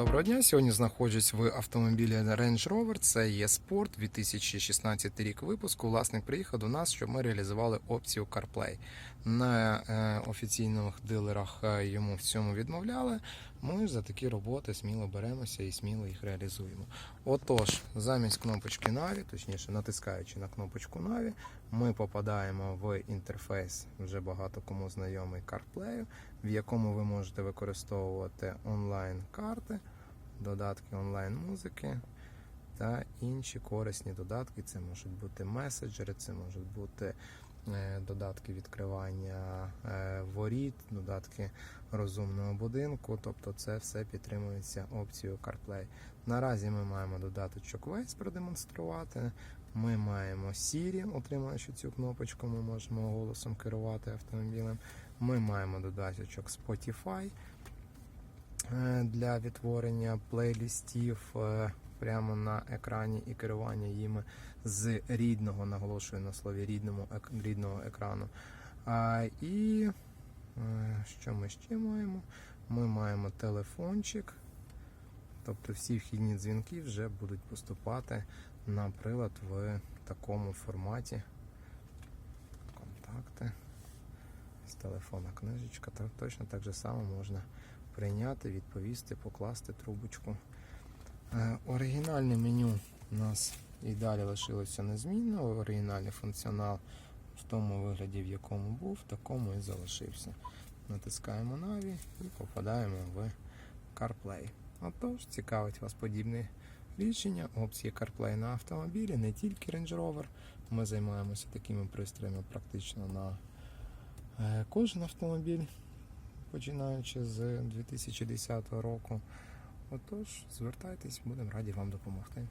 Доброго дня. Сьогодні знаходжусь в автомобілі Range Rover. Це є спорт 2016 рік випуску. Власник приїхав до нас, щоб ми реалізували опцію CarPlay. На е, офіційних дилерах е, йому в цьому відмовляли. Ми за такі роботи сміло беремося і сміло їх реалізуємо. Отож, замість кнопочки Navi, точніше натискаючи на кнопочку Navi, ми попадаємо в інтерфейс вже багато кому знайомий CarPlay, в якому ви можете використовувати онлайн-карти, додатки онлайн-музики та інші корисні додатки. Це можуть бути меседжери, це можуть бути додатки відкривання е, воріт, додатки розумного будинку. Тобто це все підтримується опцією CarPlay. Наразі ми маємо додаточок Waze продемонструвати. Ми маємо Siri, отримуючи цю кнопочку, ми можемо голосом керувати автомобілем. Ми маємо додаточок Spotify е, для відтворення плейлістів е, прямо на екрані і керування їми з рідного, наголошую на слові рідному, рідного екрану. А, і е, що ми ще маємо? Ми маємо телефончик. Тобто всі вхідні дзвінки вже будуть поступати на прилад в такому форматі. Контакти. З телефона книжечка. Точно так же само можна прийняти, відповісти, покласти трубочку. Е, оригінальне меню у нас і далі лишилося незмінно. Оригінальний функціонал в тому вигляді, в якому був, в такому і залишився. Натискаємо Navi і попадаємо в CarPlay. Отож, цікавить вас подібне рішення, опції CarPlay на автомобілі, не тільки Range Rover. Ми займаємося такими пристроями практично на е, кожен автомобіль, починаючи з 2010 року. Отож, звертайтесь, будемо раді вам допомогти.